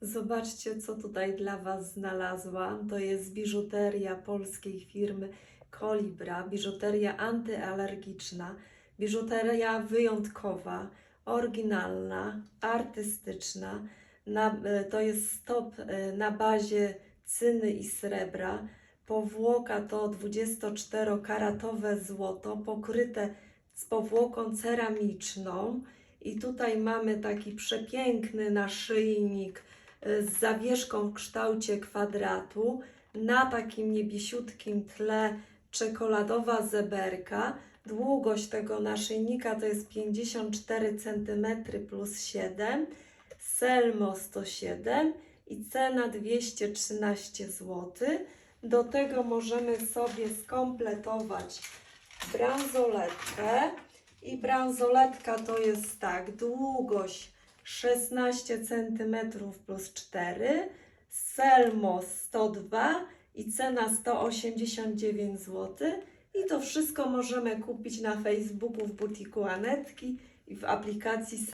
Zobaczcie, co tutaj dla Was znalazłam. To jest biżuteria polskiej firmy Kolibra, biżuteria antyalergiczna, biżuteria wyjątkowa, oryginalna, artystyczna. Na, e, to jest stop e, na bazie cyny i srebra. Powłoka to 24-karatowe złoto pokryte z powłoką ceramiczną. I tutaj mamy taki przepiękny naszyjnik z zawieszką w kształcie kwadratu. Na takim niebiesiutkim tle czekoladowa zeberka. Długość tego naszyjnika to jest 54 cm plus 7. Selmo 107 i cena 213 zł. Do tego możemy sobie skompletować bransoletkę. I bransoletka to jest tak, długość 16 cm plus 4, Selmo 102 i cena 189 zł. I to wszystko możemy kupić na Facebooku w butiku Anetki i w aplikacji